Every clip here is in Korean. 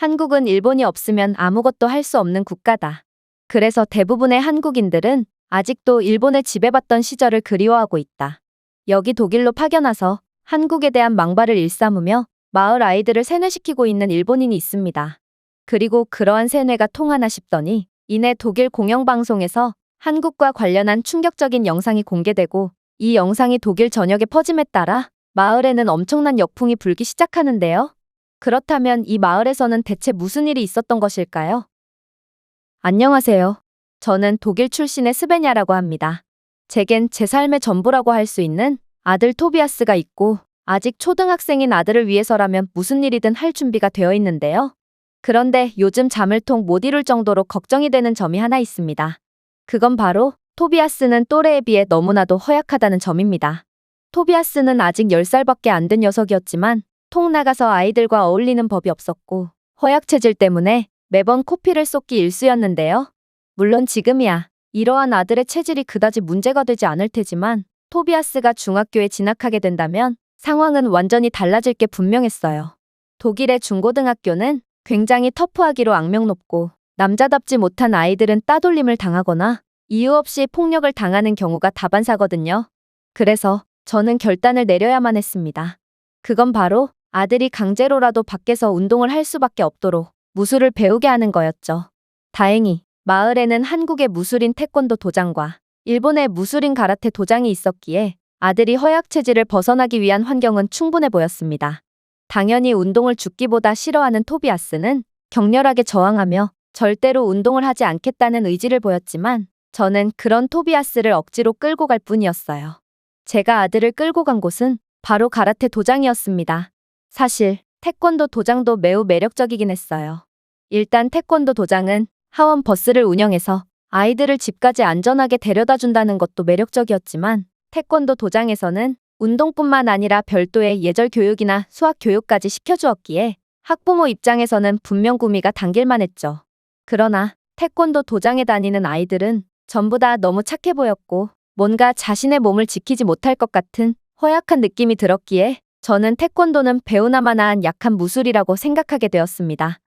한국은 일본이 없으면 아무것도 할 수 없는 국가다. 그래서 대부분의 한국인들은 아직도 일본에 지배받던 시절을 그리워하고 있다. 여기 독일로 파견와서 한국에 대한 망발을 일삼으며 마을 아이들을 세뇌시키고 있는 일본인이 있습니다. 그리고 그러한 세뇌가 통하나 싶더니 이내 독일 공영방송에서 한국과 관련한 충격적인 영상이 공개되고 이 영상이 독일 전역에 퍼짐에 따라 마을에는 엄청난 역풍이 불기 시작하는데요. 그렇다면 이 마을에서는 대체 무슨 일이 있었던 것일까요? 안녕하세요. 저는 독일 출신의 스베냐라고 합니다. 제겐 제 삶의 전부라고 할 수 있는 아들 토비아스가 있고 아직 초등학생인 아들을 위해서라면 무슨 일이든 할 준비가 되어 있는데요. 그런데 요즘 잠을 통 못 이룰 정도로 걱정이 되는 점이 하나 있습니다. 그건 바로 토비아스는 또래에 비해 너무나도 허약하다는 점입니다. 토비아스는 아직 10살밖에 안 된 녀석이었지만 통 나가서 아이들과 어울리는 법이 없었고 허약 체질 때문에 매번 코피를 쏟기 일쑤였는데요. 물론 지금이야 이러한 아들의 체질이 그다지 문제가 되지 않을 테지만 토비아스가 중학교에 진학하게 된다면 상황은 완전히 달라질 게 분명했어요. 독일의 중고등학교는 굉장히 터프하기로 악명 높고 남자답지 못한 아이들은 따돌림을 당하거나 이유 없이 폭력을 당하는 경우가 다반사거든요. 그래서 저는 결단을 내려야만 했습니다. 그건 바로 아들이 강제로라도 밖에서 운동을 할 수밖에 없도록 무술을 배우게 하는 거였죠. 다행히 마을에는 한국의 무술인 태권도 도장과 일본의 무술인 가라테 도장이 있었기에 아들이 허약 체질을 벗어나기 위한 환경은 충분해 보였습니다. 당연히 운동을 죽기보다 싫어하는 토비아스는 격렬하게 저항하며 절대로 운동을 하지 않겠다는 의지를 보였지만 저는 그런 토비아스를 억지로 끌고 갈 뿐이었어요. 제가 아들을 끌고 간 곳은 바로 가라테 도장이었습니다. 사실 태권도 도장도 매우 매력적이긴 했어요. 일단 태권도 도장은 하원 버스를 운영해서 아이들을 집까지 안전하게 데려다 준다는 것도 매력적이었지만 태권도 도장에서는 운동뿐만 아니라 별도의 예절 교육이나 수학 교육까지 시켜주었기에 학부모 입장에서는 분명 구미가 당길만 했죠. 그러나 태권도 도장에 다니는 아이들은 전부 다 너무 착해 보였고 뭔가 자신의 몸을 지키지 못할 것 같은 허약한 느낌이 들었기에 저는 태권도는 배우나마나한 약한 무술이라고 생각하게 되었습니다.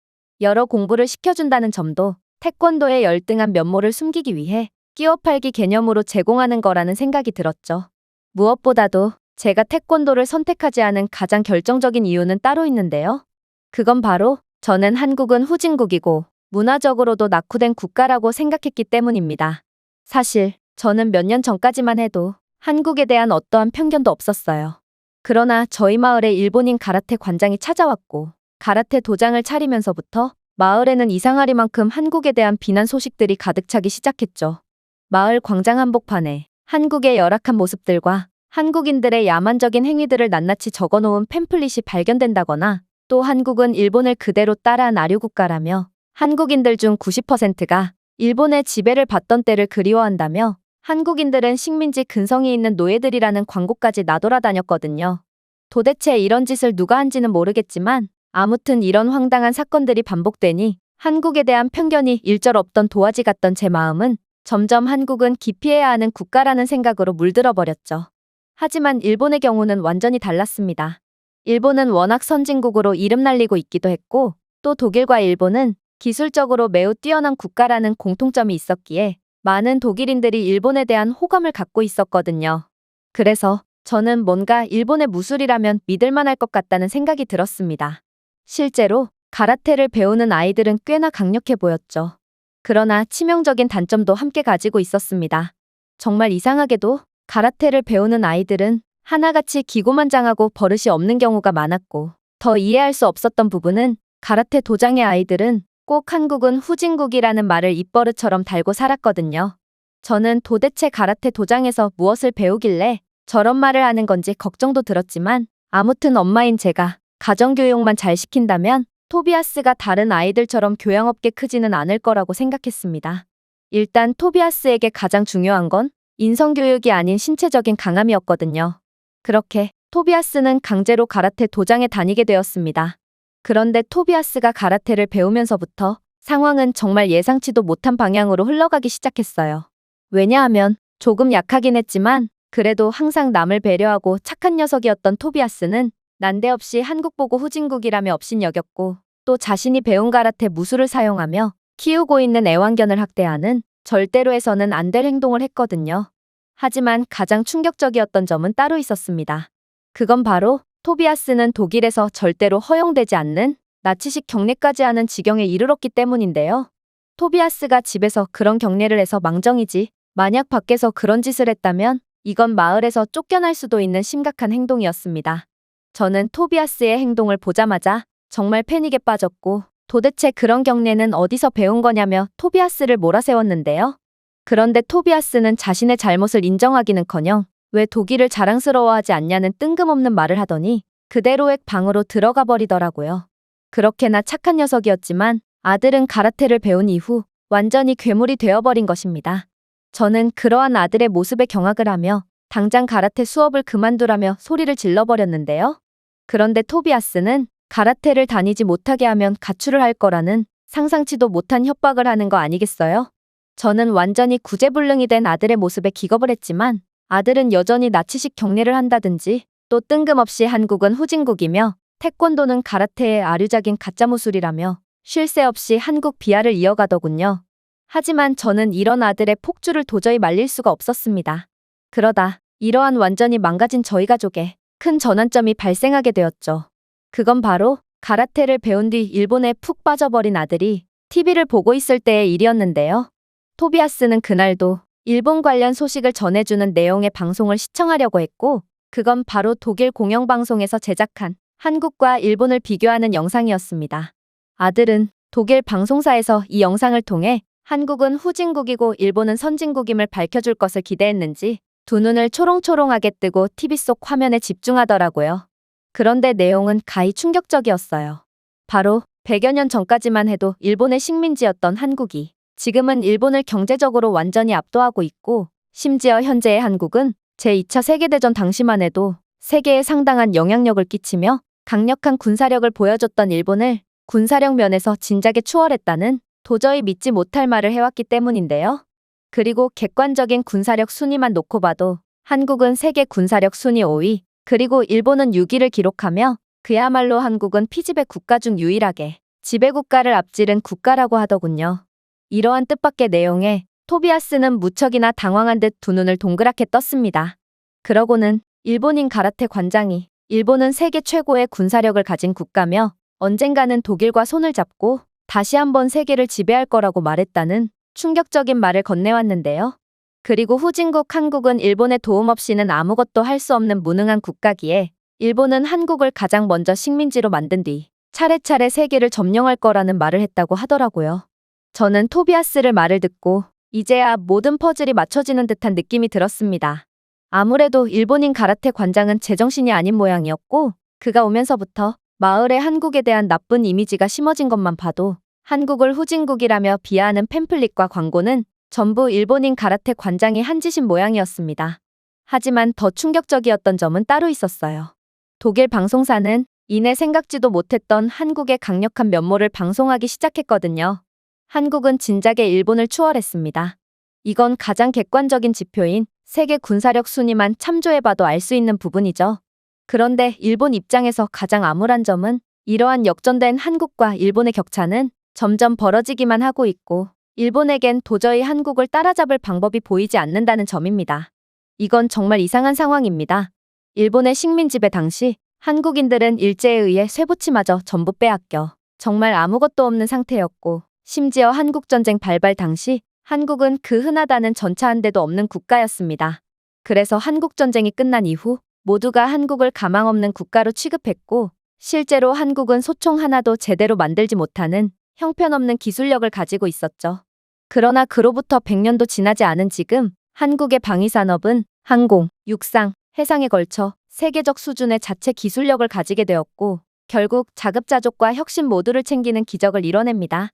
여러 공부를 시켜준다는 점도 태권도의 열등한 면모를 숨기기 위해 끼워 팔기 개념으로 제공하는 거라는 생각이 들었죠. 무엇보다도 제가 태권도를 선택하지 않은 가장 결정적인 이유는 따로 있는데요. 그건 바로 저는 한국은 후진국이고 문화적으로도 낙후된 국가라고 생각했기 때문입니다. 사실 저는 몇 년 전까지만 해도 한국에 대한 어떠한 편견도 없었어요. 그러나 저희 마을에 일본인 가라테 관장이 찾아왔고 가라테 도장을 차리면서부터 마을에는 이상하리만큼 한국에 대한 비난 소식들이 가득 차기 시작했죠. 마을 광장 한복판에 한국의 열악한 모습들과 한국인들의 야만적인 행위들을 낱낱이 적어놓은 팸플릿이 발견된다거나 또 한국은 일본을 그대로 따라한 아류국가라며 한국인들 중 90%가 일본의 지배를 받던 때를 그리워한다며 한국인들은 식민지 근성이 있는 노예들이라는 광고까지 나돌아다녔거든요. 도대체 이런 짓을 누가 한지는 모르겠지만 아무튼 이런 황당한 사건들이 반복되니 한국에 대한 편견이 일절 없던 도화지 같던 제 마음은 점점 한국은 기피해야 하는 국가라는 생각으로 물들어 버렸죠. 하지만 일본의 경우는 완전히 달랐습니다. 일본은 워낙 선진국으로 이름 날리고 있기도 했고 또 독일과 일본은 기술적으로 매우 뛰어난 국가라는 공통점이 있었기에 많은 독일인들이 일본에 대한 호감을 갖고 있었거든요. 그래서 저는 뭔가 일본의 무술이라면 믿을만 할 것 같다는 생각이 들었습니다. 실제로 가라테를 배우는 아이들은 꽤나 강력해 보였죠. 그러나 치명적인 단점도 함께 가지고 있었습니다. 정말 이상하게도 가라테를 배우는 아이들은 하나같이 기고만장하고 버릇이 없는 경우가 많았고 더 이해할 수 없었던 부분은 가라테 도장의 아이들은 꼭 한국은 후진국이라는 말을 입버릇처럼 달고 살았거든요. 저는 도대체 가라테 도장에서 무엇을 배우길래 저런 말을 하는 건지 걱정도 들었지만 아무튼 엄마인 제가 가정교육만 잘 시킨다면 토비아스가 다른 아이들처럼 교양 없게 크지는 않을 거라고 생각했습니다. 일단 토비아스에게 가장 중요한 건 인성교육이 아닌 신체적인 강함이었거든요. 그렇게 토비아스는 강제로 가라테 도장에 다니게 되었습니다. 그런데 토비아스가 가라테를 배우면서부터 상황은 정말 예상치도 못한 방향으로 흘러가기 시작했어요. 왜냐하면 조금 약하긴 했지만 그래도 항상 남을 배려하고 착한 녀석이었던 토비아스는 난데없이 한국 보고 후진국이라며 업신 여겼고 또 자신이 배운 가라테 무술을 사용하며 키우고 있는 애완견을 학대하는 절대로 해서는 안 될 행동을 했거든요. 하지만 가장 충격적이었던 점은 따로 있었습니다. 그건 바로 토비아스는 독일에서 절대로 허용되지 않는 나치식 경례까지 하는 지경에 이르렀기 때문인데요. 토비아스가 집에서 그런 경례를 해서 망정이지 만약 밖에서 그런 짓을 했다면 이건 마을에서 쫓겨날 수도 있는 심각한 행동이었습니다. 저는 토비아스의 행동을 보자마자 정말 패닉에 빠졌고 도대체 그런 경례는 어디서 배운 거냐며 토비아스를 몰아세웠는데요. 그런데 토비아스는 자신의 잘못을 인정하기는커녕 왜 독일을 자랑스러워하지 않냐는 뜬금없는 말을 하더니 그대로의 방으로 들어가 버리더라고요. 그렇게나 착한 녀석이었지만 아들은 가라테를 배운 이후 완전히 괴물이 되어버린 것입니다. 저는 그러한 아들의 모습에 경악을 하며 당장 가라테 수업을 그만두라며 소리를 질러버렸는데요. 그런데 토비아스는 가라테를 다니지 못하게 하면 가출을 할 거라는 상상치도 못한 협박을 하는 거 아니겠어요? 저는 완전히 구제불능이 된 아들의 모습에 기겁을 했지만 아들은 여전히 나치식 경례를 한다든지 또 뜬금없이 한국은 후진국이며 태권도는 가라테의 아류작인 가짜무술이라며 쉴 새 없이 한국 비하를 이어가더군요. 하지만 저는 이런 아들의 폭주를 도저히 말릴 수가 없었습니다. 그러다 이러한 완전히 망가진 저희 가족에 큰 전환점이 발생하게 되었죠. 그건 바로 가라테를 배운 뒤 일본에 푹 빠져버린 아들이 TV를 보고 있을 때의 일이었는데요. 토비아스는 그날도 일본 관련 소식을 전해주는 내용의 방송을 시청하려고 했고, 그건 바로 독일 공영방송에서 제작한 한국과 일본을 비교하는 영상이었습니다. 아들은 독일 방송사에서 이 영상을 통해 한국은 후진국이고 일본은 선진국임을 밝혀줄 것을 기대했는지 두 눈을 초롱초롱하게 뜨고 TV 속 화면에 집중하더라고요. 그런데 내용은 가히 충격적이었어요. 바로 100여 년 전까지만 해도 일본의 식민지였던 한국이 지금은 일본을 경제적으로 완전히 압도하고 있고 심지어 현재의 한국은 제2차 세계대전 당시만 해도 세계에 상당한 영향력을 끼치며 강력한 군사력을 보여줬던 일본을 군사력 면에서 진작에 추월했다는 도저히 믿지 못할 말을 해왔기 때문인데요. 그리고 객관적인 군사력 순위만 놓고 봐도 한국은 세계 군사력 순위 5위, 그리고 일본은 6위를 기록하며 그야말로 한국은 피지배 국가 중 유일하게 지배국가를 앞지른 국가라고 하더군요. 이러한 뜻밖의 내용에 토비아스는 무척이나 당황한 듯 두 눈을 동그랗게 떴습니다. 그러고는 일본인 가라테 관장이 일본은 세계 최고의 군사력을 가진 국가며 언젠가는 독일과 손을 잡고 다시 한번 세계를 지배할 거라고 말했다는 충격적인 말을 건네왔는데요. 그리고 후진국 한국은 일본의 도움 없이는 아무것도 할 수 없는 무능한 국가기에 일본은 한국을 가장 먼저 식민지로 만든 뒤 차례차례 세계를 점령할 거라는 말을 했다고 하더라고요. 저는 토비아스를 말을 듣고 이제야 모든 퍼즐이 맞춰지는 듯한 느낌이 들었습니다. 아무래도 일본인 가라테 관장은 제정신이 아닌 모양이었고 그가 오면서부터 마을의 한국에 대한 나쁜 이미지가 심어진 것만 봐도 한국을 후진국이라며 비하하는 팸플릿과 광고는 전부 일본인 가라테 관장이 한 짓인 모양이었습니다. 하지만 더 충격적이었던 점은 따로 있었어요. 독일 방송사는 이내 생각지도 못했던 한국의 강력한 면모를 방송하기 시작했거든요. 한국은 진작에 일본을 추월했습니다. 이건 가장 객관적인 지표인 세계 군사력 순위만 참조해봐도 알 수 있는 부분이죠. 그런데 일본 입장에서 가장 암울한 점은 이러한 역전된 한국과 일본의 격차는 점점 벌어지기만 하고 있고 일본에겐 도저히 한국을 따라잡을 방법이 보이지 않는다는 점입니다. 이건 정말 이상한 상황입니다. 일본의 식민지배 당시 한국인들은 일제에 의해 쇠붙이마저 전부 빼앗겨 정말 아무것도 없는 상태였고 심지어 한국전쟁 발발 당시 한국은 그 흔하다는 전차 한 대도 없는 국가였습니다. 그래서 한국전쟁이 끝난 이후 모두가 한국을 가망 없는 국가로 취급했고 실제로 한국은 소총 하나도 제대로 만들지 못하는 형편없는 기술력을 가지고 있었죠. 그러나 그로부터 100년도 지나지 않은 지금 한국의 방위산업은 항공, 육상, 해상에 걸쳐 세계적 수준의 자체 기술력을 가지게 되었고 결국 자급자족과 혁신 모두를 챙기는 기적을 이뤄냅니다.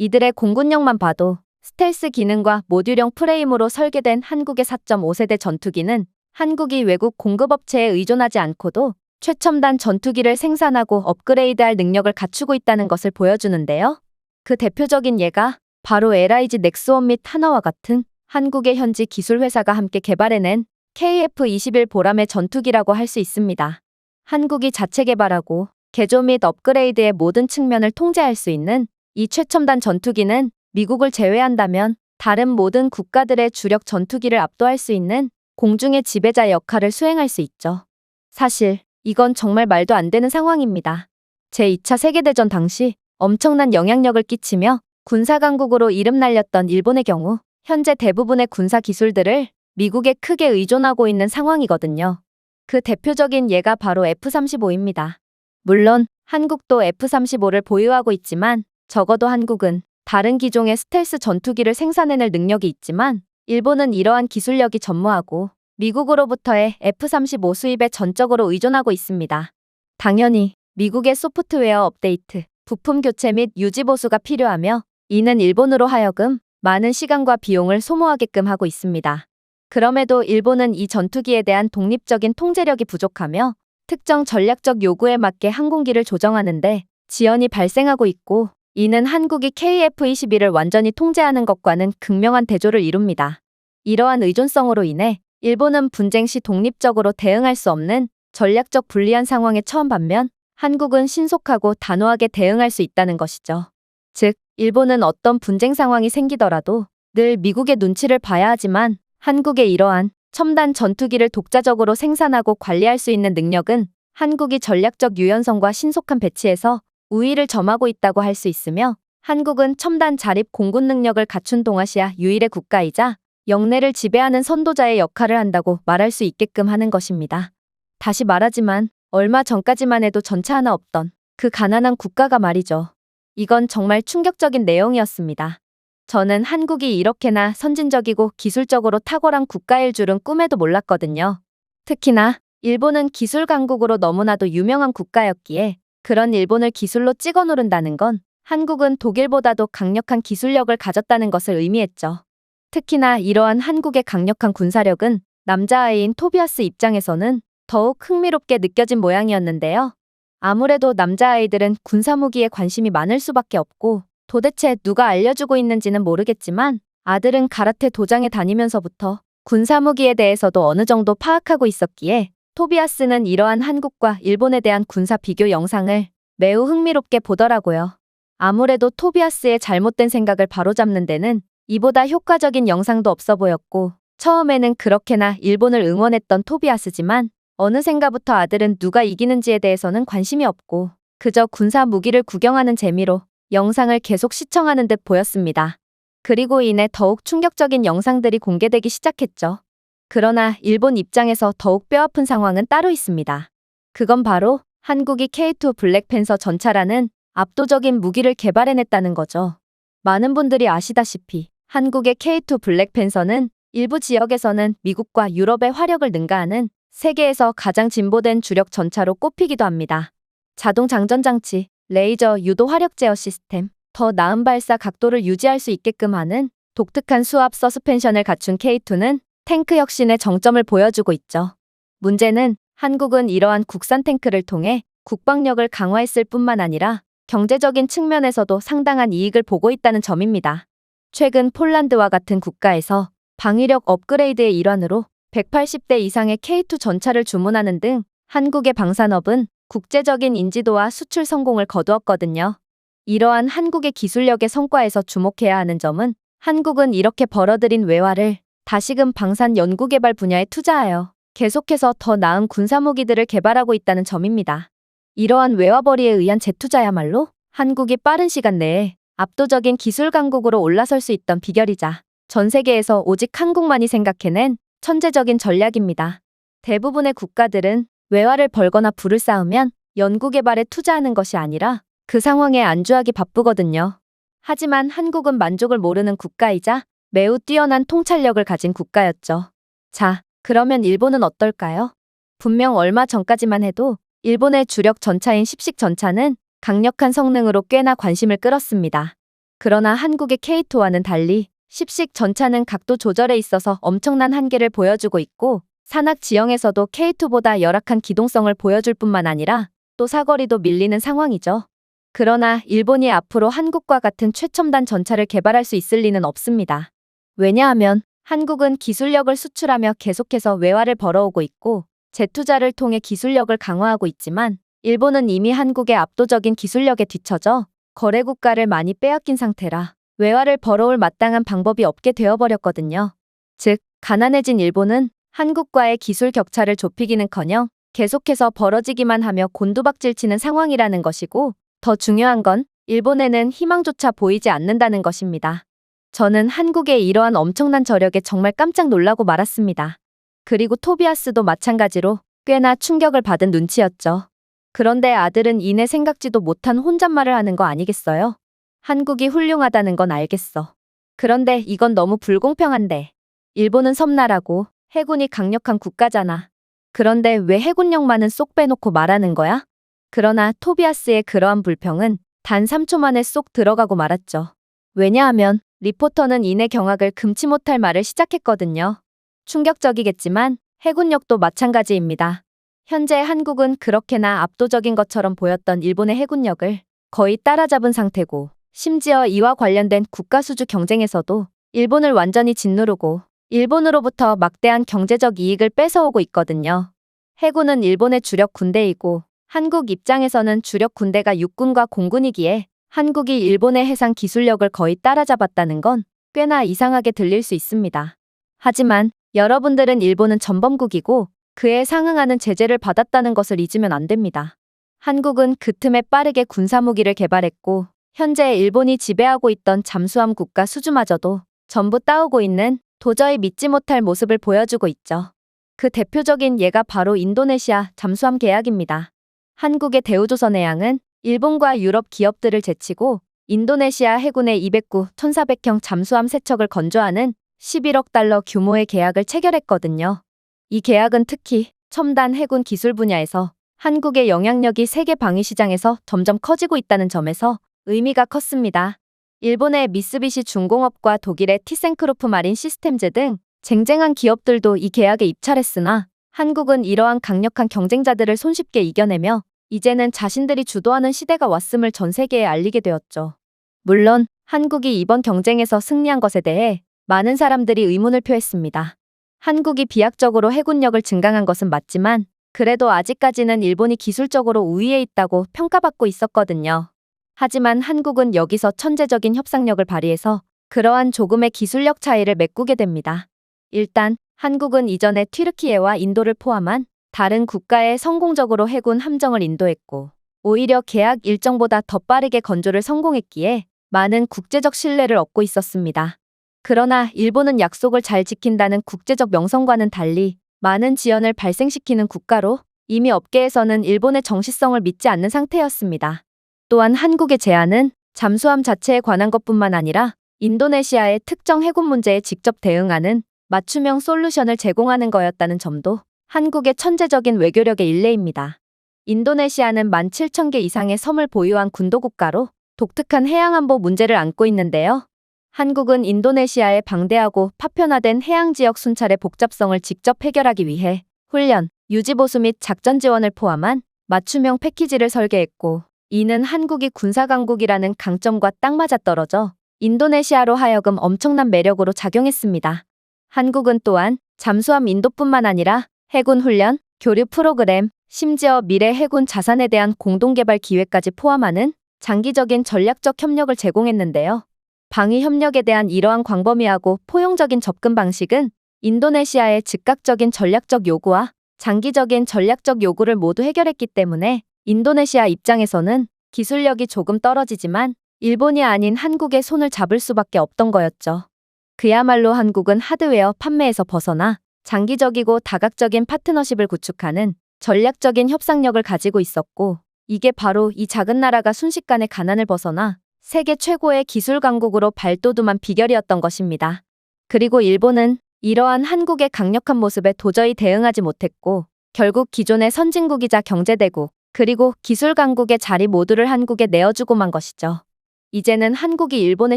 이들의 공군력만 봐도 스텔스 기능과 모듈형 프레임으로 설계된 한국의 4.5세대 전투기는 한국이 외국 공급업체에 의존하지 않고도 최첨단 전투기를 생산하고 업그레이드할 능력을 갖추고 있다는 것을 보여주는데요. 그 대표적인 예가 바로 LIG 넥스원 및 하나와 같은 한국의 현지 기술 회사가 함께 개발해낸 KF-21 보람의 전투기라고 할 수 있습니다. 한국이 자체 개발하고 개조 및 업그레이드의 모든 측면을 통제할 수 있는 이 최첨단 전투기는 미국을 제외한다면 다른 모든 국가들의 주력 전투기를 압도할 수 있는 공중의 지배자 역할을 수행할 수 있죠. 사실 이건 정말 말도 안 되는 상황입니다. 제2차 세계대전 당시 엄청난 영향력을 끼치며 군사 강국으로 이름 날렸던 일본의 경우 현재 대부분의 군사 기술들을 미국에 크게 의존하고 있는 상황이거든요. 그 대표적인 예가 바로 F-35입니다. 물론 한국도 F-35를 보유하고 있지만 적어도 한국은 다른 기종의 스텔스 전투기를 생산해낼 능력이 있지만 일본은 이러한 기술력이 전무하고 미국으로부터의 F-35 수입에 전적으로 의존하고 있습니다. 당연히 미국의 소프트웨어 업데이트, 부품 교체 및 유지 보수가 필요하며 이는 일본으로 하여금 많은 시간과 비용을 소모하게끔 하고 있습니다. 그럼에도 일본은 이 전투기에 대한 독립적인 통제력이 부족하며 특정 전략적 요구에 맞게 항공기를 조정하는데 지연이 발생하고 있고 이는 한국이 KF-21을 완전히 통제하는 것과는 극명한 대조를 이룹니다. 이러한 의존성으로 인해 일본은 분쟁 시 독립적으로 대응할 수 없는 전략적 불리한 상황에 처한 반면 한국은 신속하고 단호하게 대응할 수 있다는 것이죠. 즉, 일본은 어떤 분쟁 상황이 생기더라도 늘 미국의 눈치를 봐야 하지만 한국의 이러한 첨단 전투기를 독자적으로 생산하고 관리할 수 있는 능력은 한국이 전략적 유연성과 신속한 배치에서 우위를 점하고 있다고 할 수 있으며 한국은 첨단 자립 공군 능력을 갖춘 동아시아 유일의 국가이자 영내를 지배하는 선도자의 역할을 한다고 말할 수 있게끔 하는 것입니다. 다시 말하지만 얼마 전까지만 해도 전차 하나 없던 그 가난한 국가가 말이죠. 이건 정말 충격적인 내용이었습니다. 저는 한국이 이렇게나 선진적이고 기술적으로 탁월한 국가일 줄은 꿈에도 몰랐거든요. 특히나 일본은 기술 강국으로 너무나도 유명한 국가였기에 그런 일본을 기술로 찍어 누른다는 건 한국은 독일보다도 강력한 기술력을 가졌다는 것을 의미했죠. 특히나 이러한 한국의 강력한 군사력은 남자아이인 토비아스 입장에서는 더욱 흥미롭게 느껴진 모양이었는데요. 아무래도 남자아이들은 군사무기에 관심이 많을 수밖에 없고 도대체 누가 알려주고 있는지는 모르겠지만 아들은 가라테 도장에 다니면서부터 군사무기에 대해서도 어느 정도 파악하고 있었기에 토비아스는 이러한 한국과 일본에 대한 군사 비교 영상을 매우 흥미롭게 보더라고요. 아무래도 토비아스의 잘못된 생각을 바로잡는 데는 이보다 효과적인 영상도 없어 보였고 처음에는 그렇게나 일본을 응원했던 토비아스지만 어느샌가부터 아들은 누가 이기는지에 대해서는 관심이 없고 그저 군사 무기를 구경하는 재미로 영상을 계속 시청하는 듯 보였습니다. 그리고 이내 더욱 충격적인 영상들이 공개되기 시작했죠. 그러나 일본 입장에서 더욱 뼈아픈 상황은 따로 있습니다. 그건 바로 한국이 K2 블랙팬서 전차라는 압도적인 무기를 개발해냈다는 거죠. 많은 분들이 아시다시피 한국의 K2 블랙팬서는 일부 지역에서는 미국과 유럽의 화력을 능가하는 세계에서 가장 진보된 주력 전차로 꼽히기도 합니다. 자동 장전 장치, 레이저 유도 화력 제어 시스템, 더 나은 발사 각도를 유지할 수 있게끔 하는 독특한 수압 서스펜션을 갖춘 K2는 탱크 혁신의 정점을 보여주고 있죠. 문제는 한국은 이러한 국산 탱크를 통해 국방력을 강화했을 뿐만 아니라 경제적인 측면에서도 상당한 이익을 보고 있다는 점입니다. 최근 폴란드와 같은 국가에서 방위력 업그레이드의 일환으로 180대 이상의 K2 전차를 주문하는 등 한국의 방산업은 국제적인 인지도와 수출 성공을 거두었거든요. 이러한 한국의 기술력의 성과에서 주목해야 하는 점은 한국은 이렇게 벌어들인 외화를 다시금 방산 연구개발 분야에 투자하여 계속해서 더 나은 군사무기들을 개발하고 있다는 점입니다. 이러한 외화벌이에 의한 재투자야말로 한국이 빠른 시간 내에 압도적인 기술 강국으로 올라설 수 있던 비결이자 전 세계에서 오직 한국만이 생각해낸 천재적인 전략입니다. 대부분의 국가들은 외화를 벌거나 부를 쌓으면 연구개발에 투자하는 것이 아니라 그 상황에 안주하기 바쁘거든요. 하지만 한국은 만족을 모르는 국가이자 매우 뛰어난 통찰력을 가진 국가였죠. 자, 그러면 일본은 어떨까요? 분명 얼마 전까지만 해도 일본의 주력 전차인 십식 전차는 강력한 성능으로 꽤나 관심을 끌었습니다. 그러나 한국의 K2와는 달리 십식 전차는 각도 조절에 있어서 엄청난 한계를 보여주고 있고 산악 지형에서도 K2보다 열악한 기동성을 보여줄 뿐만 아니라 또 사거리도 밀리는 상황이죠. 그러나 일본이 앞으로 한국과 같은 최첨단 전차를 개발할 수 있을 리는 없습니다. 왜냐하면 한국은 기술력을 수출하며 계속해서 외화를 벌어오고 있고 재투자를 통해 기술력을 강화하고 있지만 일본은 이미 한국의 압도적인 기술력에 뒤처져 거래 국가를 많이 빼앗긴 상태라 외화를 벌어올 마땅한 방법이 없게 되어버렸거든요. 즉, 가난해진 일본은 한국과의 기술 격차를 좁히기는커녕 계속해서 벌어지기만 하며 곤두박질치는 상황이라는 것이고 더 중요한 건 일본에는 희망조차 보이지 않는다는 것입니다. 저는 한국의 이러한 엄청난 저력에 정말 깜짝 놀라고 말았습니다. 그리고 토비아스도 마찬가지로 꽤나 충격을 받은 눈치였죠. 그런데 아들은 이내 생각지도 못한 혼잣말을 하는 거 아니겠어요? 한국이 훌륭하다는 건 알겠어. 그런데 이건 너무 불공평한데. 일본은 섬나라고 해군이 강력한 국가잖아. 그런데 왜 해군력만은 쏙 빼놓고 말하는 거야? 그러나 토비아스의 그러한 불평은 단 3초 만에 쏙 들어가고 말았죠. 왜냐하면 리포터는 이내 경악을 금치 못할 말을 시작했거든요. 충격적이겠지만 해군력도 마찬가지입니다. 현재 한국은 그렇게나 압도적인 것처럼 보였던 일본의 해군력을 거의 따라잡은 상태고 심지어 이와 관련된 국가 수주 경쟁에서도 일본을 완전히 짓누르고 일본으로부터 막대한 경제적 이익을 뺏어오고 있거든요. 해군은 일본의 주력 군대이고 한국 입장에서는 주력 군대가 육군과 공군이기에 한국이 일본의 해상 기술력을 거의 따라잡았다는 건 꽤나 이상하게 들릴 수 있습니다. 하지만 여러분들은 일본은 전범국이고 그에 상응하는 제재를 받았다는 것을 잊으면 안 됩니다. 한국은 그 틈에 빠르게 군사무기를 개발했고 현재 일본이 지배하고 있던 잠수함 국가 수주마저도 전부 따오고 있는 도저히 믿지 못할 모습을 보여주고 있죠. 그 대표적인 예가 바로 인도네시아 잠수함 계약입니다. 한국의 대우조선해양은 일본과 유럽 기업들을 제치고 인도네시아 해군의 209, 1400형 잠수함 세척을 건조하는 11억 달러 규모의 계약을 체결했거든요. 이 계약은 특히 첨단 해군 기술 분야에서 한국의 영향력이 세계 방위 시장에서 점점 커지고 있다는 점에서 의미가 컸습니다. 일본의 미쓰비시 중공업과 독일의 티센크로프 마린 시스템즈 등 쟁쟁한 기업들도 이 계약에 입찰했으나 한국은 이러한 강력한 경쟁자들을 손쉽게 이겨내며 이제는 자신들이 주도하는 시대가 왔음을 전 세계에 알리게 되었죠. 물론 한국이 이번 경쟁에서 승리한 것에 대해 많은 사람들이 의문을 표했습니다. 한국이 비약적으로 해군력을 증강한 것은 맞지만 그래도 아직까지는 일본이 기술적으로 우위에 있다고 평가받고 있었거든요. 하지만 한국은 여기서 천재적인 협상력을 발휘해서 그러한 조금의 기술력 차이를 메꾸게 됩니다. 일단 한국은 이전에 튀르키예와 인도를 포함한 다른 국가에 성공적으로 해군 함정을 인도했고 오히려 계약 일정보다 더 빠르게 건조를 성공했기에 많은 국제적 신뢰를 얻고 있었습니다. 그러나 일본은 약속을 잘 지킨다는 국제적 명성과는 달리 많은 지연을 발생시키는 국가로 이미 업계에서는 일본의 정시성을 믿지 않는 상태였습니다. 또한 한국의 제안은 잠수함 자체에 관한 것뿐만 아니라 인도네시아의 특정 해군 문제에 직접 대응하는 맞춤형 솔루션을 제공하는 거였다는 점도 한국의 천재적인 외교력의 일례입니다. 인도네시아는 17,000개 이상의 섬을 보유한 군도 국가로 독특한 해양안보 문제를 안고 있는데요. 한국은 인도네시아의 방대하고 파편화된 해양 지역 순찰의 복잡성을 직접 해결하기 위해 훈련, 유지보수 및 작전 지원을 포함한 맞춤형 패키지를 설계했고 이는 한국이 군사강국이라는 강점과 딱 맞아떨어져 인도네시아로 하여금 엄청난 매력으로 작용했습니다. 한국은 또한 잠수함 인도뿐만 아니라 해군 훈련, 교류 프로그램, 심지어 미래 해군 자산에 대한 공동개발 기회까지 포함하는 장기적인 전략적 협력을 제공했는데요. 방위 협력에 대한 이러한 광범위하고 포용적인 접근 방식은 인도네시아의 즉각적인 전략적 요구와 장기적인 전략적 요구를 모두 해결했기 때문에 인도네시아 입장에서는 기술력이 조금 떨어지지만 일본이 아닌 한국의 손을 잡을 수밖에 없던 거였죠. 그야말로 한국은 하드웨어 판매에서 벗어나 장기적이고 다각적인 파트너십을 구축하는 전략적인 협상력을 가지고 있었고 이게 바로 이 작은 나라가 순식간에 가난을 벗어나 세계 최고의 기술 강국으로 발돋움한 비결이었던 것입니다. 그리고 일본은 이러한 한국의 강력한 모습에 도저히 대응하지 못했고 결국 기존의 선진국이자 경제대국 그리고 기술 강국의 자리 모두를 한국에 내어주고 만 것이죠. 이제는 한국이 일본의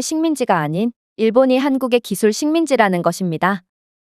식민지가 아닌 일본이 한국의 기술 식민지라는 것입니다.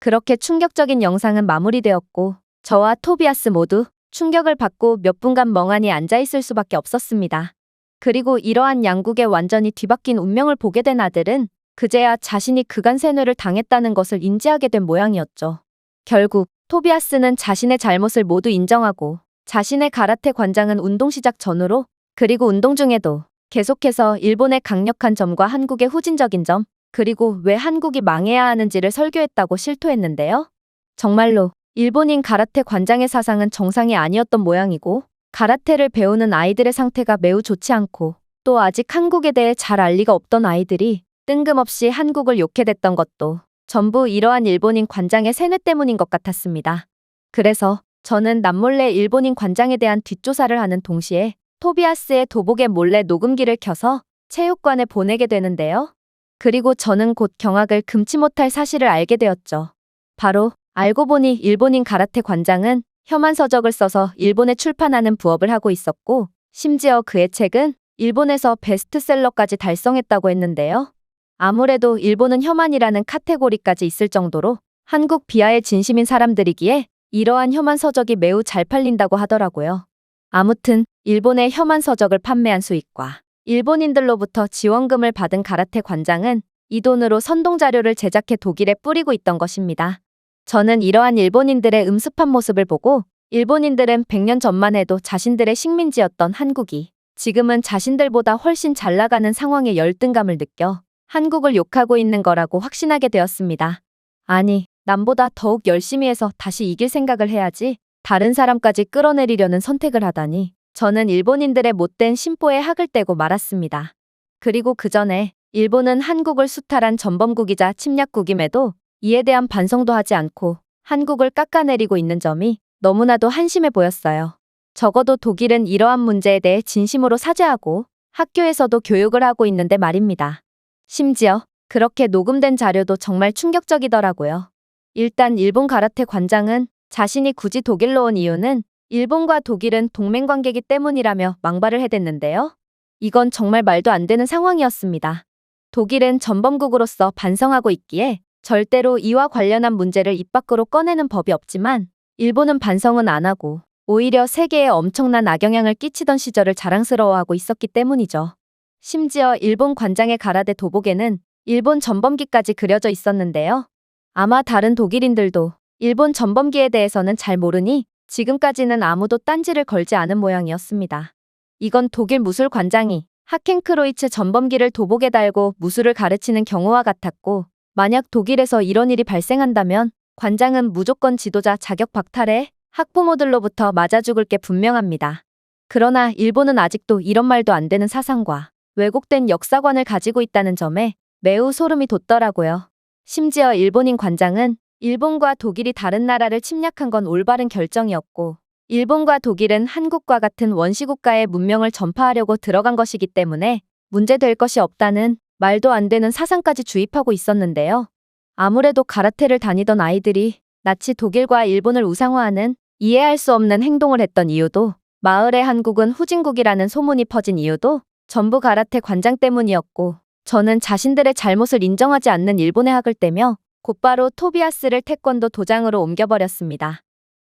그렇게 충격적인 영상은 마무리되었고 저와 토비아스 모두 충격을 받고 몇 분간 멍하니 앉아있을 수밖에 없었습니다. 그리고 이러한 양국의 완전히 뒤바뀐 운명을 보게 된 아들은 그제야 자신이 그간 세뇌를 당했다는 것을 인지하게 된 모양이었죠. 결국 토비아스는 자신의 잘못을 모두 인정하고 자신의 가라테 관장은 운동 시작 전후로 그리고 운동 중에도 계속해서 일본의 강력한 점과 한국의 후진적인 점, 그리고 왜 한국이 망해야 하는지를 설교했다고 실토했는데요. 정말로 일본인 가라테 관장의 사상은 정상이 아니었던 모양이고 가라테를 배우는 아이들의 상태가 매우 좋지 않고 또 아직 한국에 대해 잘 알 리가 없던 아이들이 뜬금없이 한국을 욕해 댔던 것도 전부 이러한 일본인 관장의 세뇌 때문인 것 같았습니다. 그래서 저는 남몰래 일본인 관장에 대한 뒷조사를 하는 동시에 토비아스의 도복에 몰래 녹음기를 켜서 체육관에 보내게 되는데요. 그리고 저는 곧 경악을 금치 못할 사실을 알게 되었죠. 바로 알고 보니 일본인 가라테 관장은 혐한 서적을 써서 일본에 출판하는 부업을 하고 있었고 심지어 그의 책은 일본에서 베스트셀러까지 달성했다고 했는데요. 아무래도 일본은 혐한이라는 카테고리까지 있을 정도로 한국 비하의 진심인 사람들이기에 이러한 혐한 서적이 매우 잘 팔린다고 하더라고요. 아무튼 일본의 혐한 서적을 판매한 수익과 일본인들로부터 지원금을 받은 가라테 관장은 이 돈으로 선동 자료를 제작해 독일에 뿌리고 있던 것입니다. 저는 이러한 일본인들의 음습한 모습을 보고 일본인들은 100년 전만 해도 자신들의 식민지였던 한국이 지금은 자신들보다 훨씬 잘 나가는 상황에 열등감을 느껴 한국을 욕하고 있는 거라고 확신하게 되었습니다. 아니, 남보다 더욱 열심히 해서 다시 이길 생각을 해야지 다른 사람까지 끌어내리려는 선택을 하다니 저는 일본인들의 못된 심보에 학을 떼고 말았습니다. 그리고 그 전에 일본은 한국을 수탈한 전범국이자 침략국임에도 이에 대한 반성도 하지 않고 한국을 깎아내리고 있는 점이 너무나도 한심해 보였어요. 적어도 독일은 이러한 문제에 대해 진심으로 사죄하고 학교에서도 교육을 하고 있는데 말입니다. 심지어 그렇게 녹음된 자료도 정말 충격적이더라고요. 일단 일본 가라테 관장은 자신이 굳이 독일로 온 이유는 일본과 독일은 동맹 관계이기 때문이라며 망발을 해댔는데요. 이건 정말 말도 안 되는 상황이었습니다. 독일은 전범국으로서 반성하고 있기에 절대로 이와 관련한 문제를 입 밖으로 꺼내는 법이 없지만 일본은 반성은 안 하고 오히려 세계에 엄청난 악영향을 끼치던 시절을 자랑스러워하고 있었기 때문이죠. 심지어 일본 관장의 가라데 도복에는 일본 전범기까지 그려져 있었는데요. 아마 다른 독일인들도 일본 전범기에 대해서는 잘 모르니 지금까지는 아무도 딴지를 걸지 않은 모양이었습니다. 이건 독일 무술 관장이 하켄크로이츠 전범기를 도복에 달고 무술을 가르치는 경우와 같았고 만약 독일에서 이런 일이 발생한다면 관장은 무조건 지도자 자격 박탈에 학부모들로부터 맞아 죽을 게 분명합니다. 그러나 일본은 아직도 이런 말도 안 되는 사상과 왜곡된 역사관을 가지고 있다는 점에 매우 소름이 돋더라고요. 심지어 일본인 관장은 일본과 독일이 다른 나라를 침략한 건 올바른 결정이었고, 일본과 독일은 한국과 같은 원시국가의 문명을 전파하려고 들어간 것이기 때문에 문제될 것이 없다는 말도 안 되는 사상까지 주입하고 있었는데요. 아무래도 가라테를 다니던 아이들이 나치 독일과 일본을 우상화하는 이해할 수 없는 행동을 했던 이유도 마을의 한국은 후진국이라는 소문이 퍼진 이유도 전부 가라테 관장 때문이었고 저는 자신들의 잘못을 인정하지 않는 일본의 학을 떼며 곧바로 토비아스를 태권도 도장으로 옮겨버렸습니다.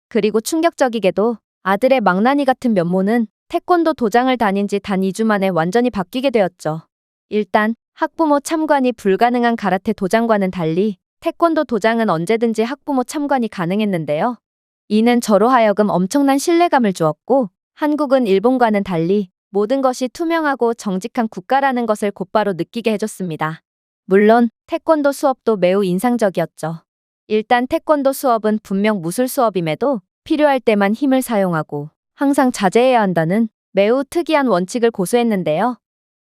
그리고 충격적이게도 아들의 망나니 같은 면모는 태권도 도장을 다닌 지 단 2주 만에 완전히 바뀌게 되었죠. 일단 학부모 참관이 불가능한 가라테 도장과는 달리 태권도 도장은 언제든지 학부모 참관이 가능했는데요. 이는 저로 하여금 엄청난 신뢰감을 주었고 한국은 일본과는 달리 모든 것이 투명하고 정직한 국가라는 것을 곧바로 느끼게 해줬습니다. 물론 태권도 수업도 매우 인상적이었죠. 일단 태권도 수업은 분명 무술 수업임에도 필요할 때만 힘을 사용하고 항상 자제해야 한다는 매우 특이한 원칙을 고수했는데요.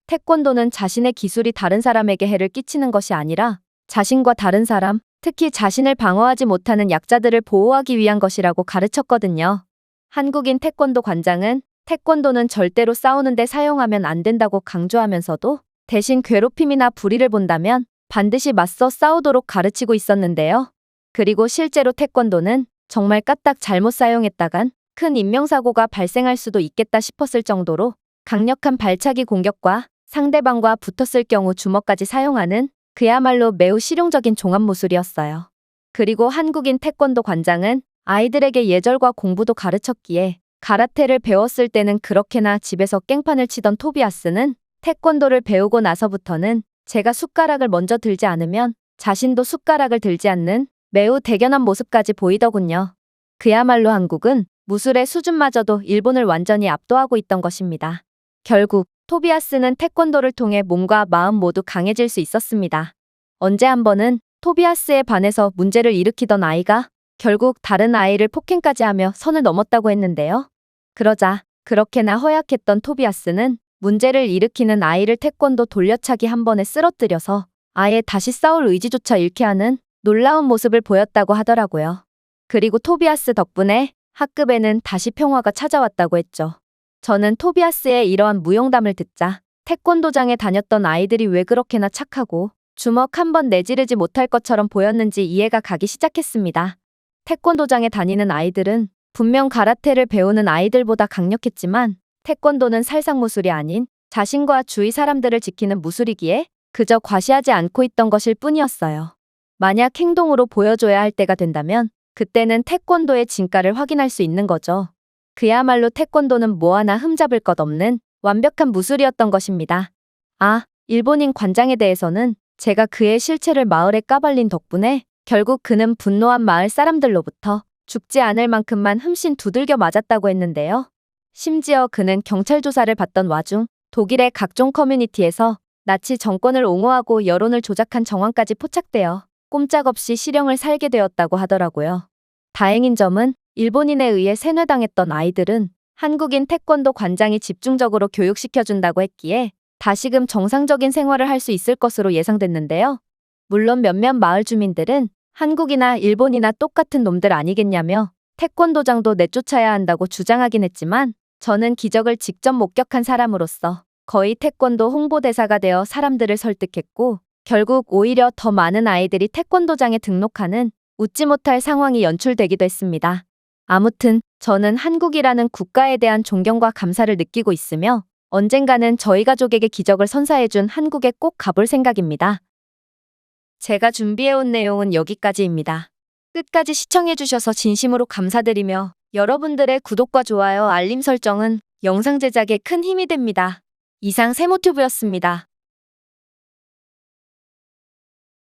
태권도는 자신의 기술이 다른 사람에게 해를 끼치는 것이 아니라 자신과 다른 사람, 특히 자신을 방어하지 못하는 약자들을 보호하기 위한 것이라고 가르쳤거든요. 한국인 태권도 관장은 태권도는 절대로 싸우는데 사용하면 안 된다고 강조하면서도 대신 괴롭힘이나 불의를 본다면 반드시 맞서 싸우도록 가르치고 있었는데요. 그리고 실제로 태권도는 정말 까딱 잘못 사용했다간 큰 인명사고가 발생할 수도 있겠다 싶었을 정도로 강력한 발차기 공격과 상대방과 붙었을 경우 주먹까지 사용하는 그야말로 매우 실용적인 종합무술이었어요. 그리고 한국인 태권도 관장은 아이들에게 예절과 공부도 가르쳤기에 가라테를 배웠을 때는 그렇게나 집에서 깽판을 치던 토비아스는 태권도를 배우고 나서부터는 제가 숟가락을 먼저 들지 않으면 자신도 숟가락을 들지 않는 매우 대견한 모습까지 보이더군요. 그야말로 한국은 무술의 수준마저도 일본을 완전히 압도하고 있던 것입니다. 결국 토비아스는 태권도를 통해 몸과 마음 모두 강해질 수 있었습니다. 언제 한 번은 토비아스에 반해서 문제를 일으키던 아이가 결국 다른 아이를 폭행까지 하며 선을 넘었다고 했는데요. 그러자 그렇게나 허약했던 토비아스는 문제를 일으키는 아이를 태권도 돌려차기 한 번에 쓰러뜨려서 아예 다시 싸울 의지조차 잃게 하는 놀라운 모습을 보였다고 하더라고요. 그리고 토비아스 덕분에 학급에는 다시 평화가 찾아왔다고 했죠. 저는 토비아스의 이러한 무용담을 듣자 태권도장에 다녔던 아이들이 왜 그렇게나 착하고 주먹 한 번 내지르지 못할 것처럼 보였는지 이해가 가기 시작했습니다. 태권도장에 다니는 아이들은 분명 가라테를 배우는 아이들보다 강력했지만 태권도는 살상무술이 아닌 자신과 주위 사람들을 지키는 무술이기에 그저 과시하지 않고 있던 것일 뿐이었어요. 만약 행동으로 보여줘야 할 때가 된다면 그때는 태권도의 진가를 확인할 수 있는 거죠. 그야말로 태권도는 뭐 하나 흠잡을 것 없는 완벽한 무술이었던 것입니다. 아, 일본인 관장에 대해서는 제가 그의 실체를 마을에 까발린 덕분에 결국 그는 분노한 마을 사람들로부터 죽지 않을 만큼만 흠씬 두들겨 맞았다고 했는데요. 심지어 그는 경찰 조사를 받던 와중 독일의 각종 커뮤니티에서 나치 정권을 옹호하고 여론을 조작한 정황까지 포착되어 꼼짝없이 실형을 살게 되었다고 하더라고요. 다행인 점은 일본인에 의해 세뇌당했던 아이들은 한국인 태권도 관장이 집중적으로 교육시켜준다고 했기에 다시금 정상적인 생활을 할 수 있을 것으로 예상됐는데요. 물론 몇몇 마을 주민들은 한국이나 일본이나 똑같은 놈들 아니겠냐며 태권도장도 내쫓아야 한다고 주장하긴 했지만 저는 기적을 직접 목격한 사람으로서 거의 태권도 홍보대사가 되어 사람들을 설득했고 결국 오히려 더 많은 아이들이 태권도장에 등록하는 웃지 못할 상황이 연출되기도 했습니다. 아무튼 저는 한국이라는 국가에 대한 존경과 감사를 느끼고 있으며 언젠가는 저희 가족에게 기적을 선사해준 한국에 꼭 가볼 생각입니다. 제가 준비해온 내용은 여기까지입니다. 끝까지 시청해주셔서 진심으로 감사드리며 여러분들의 구독과 좋아요, 알림 설정은 영상 제작에 큰 힘이 됩니다. 이상 세모튜브였습니다.